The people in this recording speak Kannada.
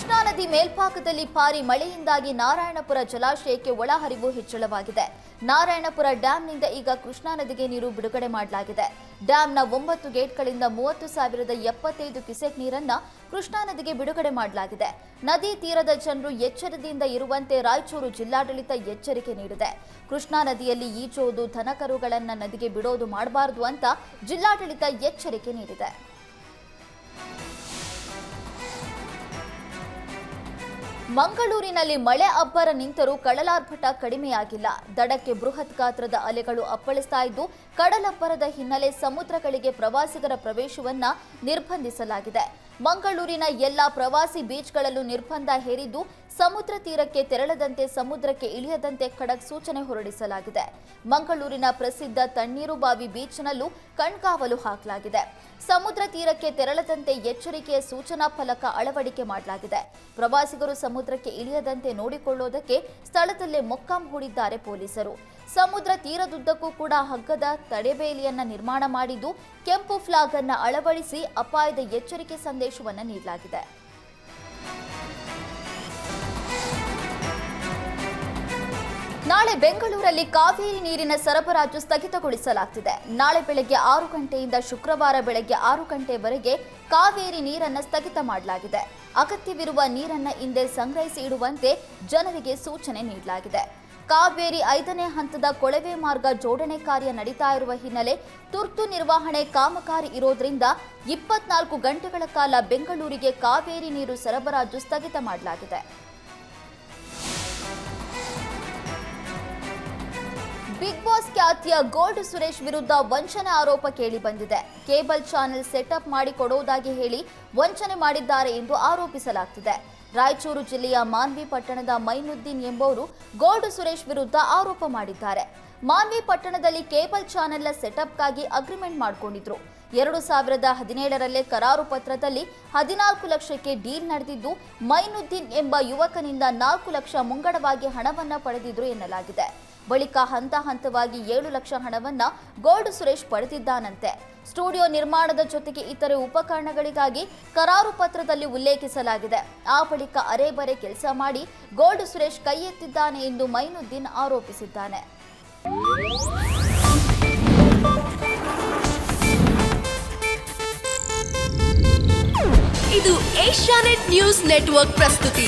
ಕೃಷ್ಣಾ ನದಿ ಮೇಲ್ಭಾಗದಲ್ಲಿ ಭಾರಿ ಮಳೆಯಿಂದಾಗಿ ನಾರಾಯಣಪುರ ಜಲಾಶಯಕ್ಕೆ ಒಳಹರಿವು ಹೆಚ್ಚಳವಾಗಿದೆ. ನಾರಾಯಣಪುರ ಡ್ಯಾಂನಿಂದ ಈಗ ಕೃಷ್ಣಾ ನದಿಗೆ ನೀರು ಬಿಡುಗಡೆ ಮಾಡಲಾಗಿದೆ. ಡ್ಯಾಂನ ಒಂಬತ್ತು ಗೇಟ್ಗಳಿಂದ ಮೂವತ್ತು ಸಾವಿರದ ಎಪ್ಪತ್ತೈದು ಕ್ಯುಸೆಕ್ ನೀರನ್ನ ಕೃಷ್ಣಾ ನದಿಗೆ ಬಿಡುಗಡೆ ಮಾಡಲಾಗಿದೆ. ನದಿ ತೀರದ ಜನರು ಎಚ್ಚರದಿಂದ ಇರುವಂತೆ ರಾಯಚೂರು ಜಿಲ್ಲಾಡಳಿತ ಎಚ್ಚರಿಕೆ ನೀಡಿದೆ. ಕೃಷ್ಣಾ ನದಿಯಲ್ಲಿ ಈಜುವುದು ದನಕರುಗಳನ್ನ ನದಿಗೆ ಬಿಡೋದು ಮಾಡಬಾರದು ಅಂತ ಜಿಲ್ಲಾಡಳಿತ ಎಚ್ಚರಿಕೆ ನೀಡಿದೆ. ಮಂಗಳೂರಿನಲ್ಲಿ ಮಳೆ ಅಬ್ಬರ ನಿಂತರೂ ಕಡಲಾರ್ಭಟ ಕಡಿಮೆಯಾಗಿಲ್ಲ. ದಡಕ್ಕೆ ಬೃಹತ್ ಗಾತ್ರದ ಅಲೆಗಳು ಅಪ್ಪಳಿಸ್ತಾ ಇದ್ದು ಕಡಲಬ್ಬರದ ಹಿನ್ನೆಲೆ ಸಮುದ್ರಗಳಿಗೆ ಪ್ರವಾಸಿಗರ ಪ್ರವೇಶವನ್ನ ನಿರ್ಬಂಧಿಸಲಾಗಿದೆ. ಮಂಗಳೂರಿನ ಎಲ್ಲಾ ಪ್ರವಾಸಿ ಬೀಚ್ಗಳಲ್ಲೂ ನಿರ್ಬಂಧ ಹೇರಿದ್ದು ಸಮುದ್ರ ತೀರಕ್ಕೆ ತೆರಳದಂತೆ ಸಮುದ್ರಕ್ಕೆ ಇಳಿಯದಂತೆ ಖಡಕ್ ಸೂಚನೆ ಹೊರಡಿಸಲಾಗಿದೆ. ಮಂಗಳೂರಿನ ಪ್ರಸಿದ್ಧ ತಣ್ಣೀರು ಬಾವಿ ಬೀಚ್ನಲ್ಲೂ ಕಣ್ಗಾವಲು ಹಾಕಲಾಗಿದೆ. ಸಮುದ್ರ ತೀರಕ್ಕೆ ತೆರಳದಂತೆ ಎಚ್ಚರಿಕೆಯ ಸೂಚನಾ ಫಲಕ ಅಳವಡಿಕೆ ಮಾಡಲಾಗಿದೆ. ಪ್ರವಾಸಿಗರು ಸಮುದ್ರಕ್ಕೆ ಇಳಿಯದಂತೆ ನೋಡಿಕೊಳ್ಳುವುದಕ್ಕೆ ಸ್ಥಳದಲ್ಲೇ ಮೊಕ್ಕಾಂ ಹೂಡಿದ್ದಾರೆ ಪೊಲೀಸರು. ಸಮುದ್ರ ತೀರದುದ್ದಕ್ಕೂ ಕೂಡ ಹಗ್ಗದ ತಡೆಬೇಲಿಯನ್ನ ನಿರ್ಮಾಣ ಮಾಡಿದ್ದು ಕೆಂಪು ಫ್ಲಾಗ್ ಅನ್ನ ಅಳವಡಿಸಿ ಅಪಾಯದ ಎಚ್ಚರಿಕೆ ಸಂದೇಶವನ್ನು ನೀಡಲಾಗಿದೆ. ನಾಳೆ ಬೆಂಗಳೂರಲ್ಲಿ ಕಾವೇರಿ ನೀರಿನ ಸರಬರಾಜು ಸ್ಥಗಿತಗೊಳಿಸಲಾಗ್ತಿದೆ. ನಾಳೆ ಬೆಳಗ್ಗೆ ಆರು ಗಂಟೆಯಿಂದ ಶುಕ್ರವಾರ ಬೆಳಗ್ಗೆ ಆರು ಗಂಟೆವರೆಗೆ ಕಾವೇರಿ ನೀರನ್ನ ಸ್ಥಗಿತ ಮಾಡಲಾಗಿದೆ. ಅಗತ್ಯವಿರುವ ನೀರನ್ನ ಹಿಂದೆ ಸಂಗ್ರಹಿಸಿ ಇಡುವಂತೆ ಜನರಿಗೆ ಸೂಚನೆ ನೀಡಲಾಗಿದೆ. ಕಾವೇರಿ ಐದನೇ ಹಂತದ ಕೊಳವೆ ಮಾರ್ಗ ಜೋಡಣೆ ಕಾರ್ಯ ನಡೀತಾ ಇರುವ ಹಿನ್ನೆಲೆ ತುರ್ತು ನಿರ್ವಹಣೆ ಕಾಮಗಾರಿ ಇರೋದ್ರಿಂದ ಇಪ್ಪತ್ನಾಲ್ಕು ಗಂಟೆಗಳ ಕಾಲ ಬೆಂಗಳೂರಿಗೆ ಕಾವೇರಿ ನೀರು ಸರಬರಾಜು ಸ್ಥಗಿತ ಮಾಡಲಾಗಿದೆ. ಬಿಗ್ ಬಾಸ್ ಖ್ಯಾತಿಯ ಗೋಲ್ಡ್ ಸುರೇಶ್ ವಿರುದ್ಧ ವಂಚನೆ ಆರೋಪ ಕೇಳಿ ಬಂದಿದೆ. ಕೇಬಲ್ ಚಾನೆಲ್ ಸೆಟಪ್ ಮಾಡಿ ಕೊಡೋದಾಗಿ ಹೇಳಿ ವಂಚನೆ ಮಾಡಿದ್ದಾರೆ ಎಂದು ಆರೋಪಿಸಲಾಗ್ತಿದೆ. ರಾಯಚೂರು ಜಿಲ್ಲೆಯ ಮಾನ್ವಿ ಪಟ್ಟಣದ ಮೈನುದ್ದೀನ್ ಎಂಬವರು ಗೋಲ್ಡ್ ಸುರೇಶ್ ವಿರುದ್ಧ ಆರೋಪ ಮಾಡಿದ್ದಾರೆ. ಮಾನ್ವಿ ಪಟ್ಟಣದಲ್ಲಿ ಕೇಬಲ್ ಚಾನೆಲ್ನ ಸೆಟಪ್ಗಾಗಿ ಅಗ್ರಿಮೆಂಟ್ ಮಾಡಿಕೊಂಡಿದ್ರು. ಎರಡು ಸಾವಿರದ ಹದಿನೇಳರಲ್ಲೇ ಕರಾರು ಪತ್ರದಲ್ಲಿ ಹದಿನಾಲ್ಕು ಲಕ್ಷಕ್ಕೆ ಡೀಲ್ ನಡೆದಿದ್ದು, ಮೈನುದ್ದೀನ್ ಎಂಬ ಯುವಕನಿಂದ ನಾಲ್ಕು ಲಕ್ಷ ಮುಂಗಡವಾಗಿ ಹಣವನ್ನು ಪಡೆದಿದ್ರು ಎನ್ನಲಾಗಿದೆ. ಬಳಿಕ ಹಂತ ಹಂತವಾಗಿ ಏಳು ಲಕ್ಷ ಹಣವನ್ನು ಗೋಲ್ಡ್ ಸುರೇಶ್ ಪಡೆದಿದ್ದಾನಂತೆ. ಸ್ಟುಡಿಯೋ ನಿರ್ಮಾಣದ ಜೊತೆಗೆ ಇತರೆ ಉಪಕರಣಗಳಿಗಾಗಿ ಕರಾರು ಪತ್ರದಲ್ಲಿ ಉಲ್ಲೇಖಿಸಲಾಗಿದೆ. ಆ ಬಳಿಕ ಅರೆಬರೆ ಕೆಲಸ ಮಾಡಿ ಗೋಲ್ಡ್ ಸುರೇಶ್ ಕೈ ಎತ್ತಿದ್ದಾನೆ ಎಂದು ಮೈನುದ್ದೀನ್ ಆರೋಪಿಸಿದ್ದಾನೆ. ಇದು ಏಷ್ಯಾನೆಟ್ ನ್ಯೂಸ್ ನೆಟ್ವರ್ಕ್ ಪ್ರಸ್ತುತಿ.